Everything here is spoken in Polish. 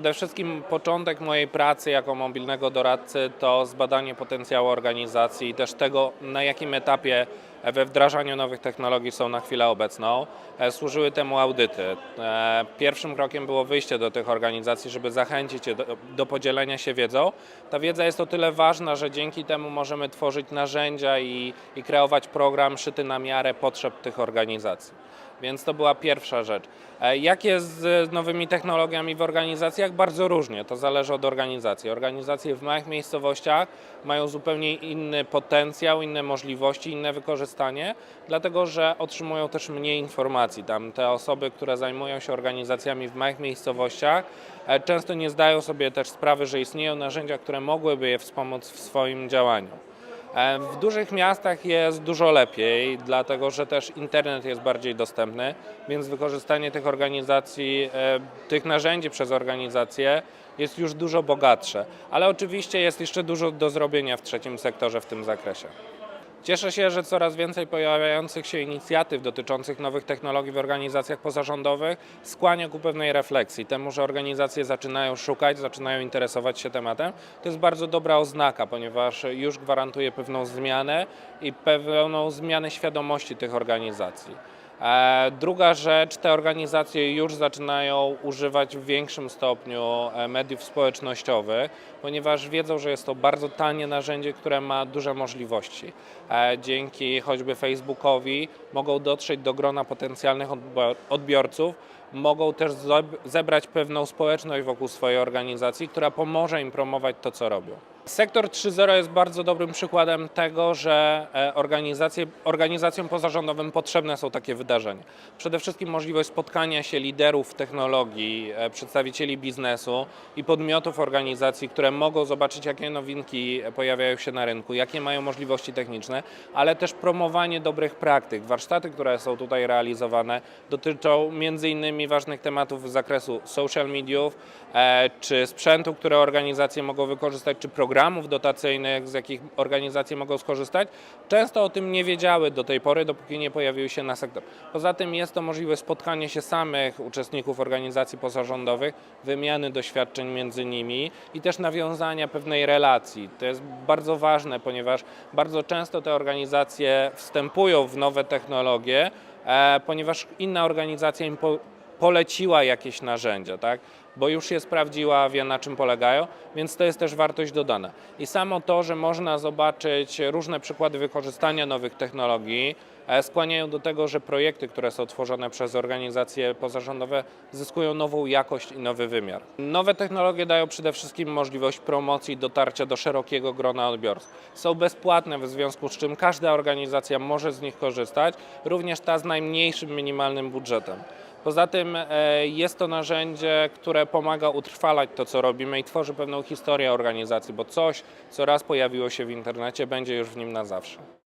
Przede wszystkim początek mojej pracy jako mobilnego doradcy to zbadanie potencjału organizacji i też tego, na jakim etapie we wdrażaniu nowych technologii są na chwilę obecną. E, Służyły temu audyty. E, Pierwszym krokiem było wyjście do tych organizacji, żeby zachęcić je do, podzielenia się wiedzą. Ta wiedza jest o tyle ważna, że dzięki temu możemy tworzyć narzędzia i, i kreować program szyty na miarę potrzeb tych organizacji. Więc to była pierwsza rzecz. E, Jak jest z nowymi technologiami w organizacjach? Bardzo różnie, to zależy od organizacji. Organizacje w małych miejscowościach mają zupełnie inny potencjał, inne możliwości, inne wykorzystanie, dlatego że otrzymują też mniej informacji. Tam te osoby, które zajmują się organizacjami w małych miejscowościach, e, często nie zdają sobie też sprawy, że istnieją narzędzia, które mogłyby je wspomóc w swoim działaniu. E, W dużych miastach jest dużo lepiej, dlatego że też internet jest bardziej dostępny, więc wykorzystanie tych organizacji, e, tych narzędzi przez organizacje jest już dużo bogatsze. Ale oczywiście jest jeszcze dużo do zrobienia w trzecim sektorze w tym zakresie. Cieszę się, że coraz więcej pojawiających się inicjatyw dotyczących nowych technologii w organizacjach pozarządowych skłania ku pewnej refleksji, temu, że organizacje zaczynają szukać, zaczynają interesować się tematem. To jest bardzo dobra oznaka, ponieważ już gwarantuje pewną zmianę i pewną zmianę świadomości tych organizacji. E, Druga rzecz, te organizacje już zaczynają używać w większym stopniu e, mediów społecznościowych, ponieważ wiedzą, że jest to bardzo tanie narzędzie, które ma duże możliwości. E, Dzięki choćby Facebookowi mogą dotrzeć do grona potencjalnych odbiorców, mogą też zeb- zebrać pewną społeczność wokół swojej organizacji, która pomoże im promować to, co robią. Sektor 3.0 jest bardzo dobrym przykładem tego, że e, organizacje, organizacjom pozarządowym potrzebne są takie wydarzenia. Przede wszystkim możliwość spotkania się liderów technologii, e, przedstawicieli biznesu i podmiotów organizacji, które mogą zobaczyć, jakie nowinki pojawiają się na rynku, jakie mają możliwości techniczne, ale też promowanie dobrych praktyk. Warsztaty, które są tutaj realizowane, dotyczą między innymi ważnych tematów z zakresu social mediów, e, czy sprzętu, które organizacje mogą wykorzystać, czy programów dotacyjnych, z jakich organizacje mogą skorzystać. Często o tym nie wiedziały do tej pory, dopóki nie pojawiły się na sektor. Poza tym jest to możliwość spotkania się samych uczestników organizacji pozarządowych, wymiany doświadczeń między nimi i też nawiązania pewnej relacji. To jest bardzo ważne, ponieważ bardzo często te organizacje wstępują w nowe technologie, e, ponieważ inna organizacja im poleciła jakieś narzędzia, tak? bo już je sprawdziła, wie na czym polegają, więc to jest też wartość dodana. I samo to, że można zobaczyć różne przykłady wykorzystania nowych technologii, e, skłaniają do tego, że projekty, które są tworzone przez organizacje pozarządowe, zyskują nową jakość i nowy wymiar. Nowe technologie dają przede wszystkim możliwość promocji, dotarcia do szerokiego grona odbiorców. Są bezpłatne, w związku z czym każda organizacja może z nich korzystać, również ta z najmniejszym minimalnym budżetem. Poza tym e, jest to narzędzie, które pomaga utrwalać to, co robimy i tworzy pewną historię organizacji, bo coś, co raz pojawiło się w internecie, będzie już w nim na zawsze.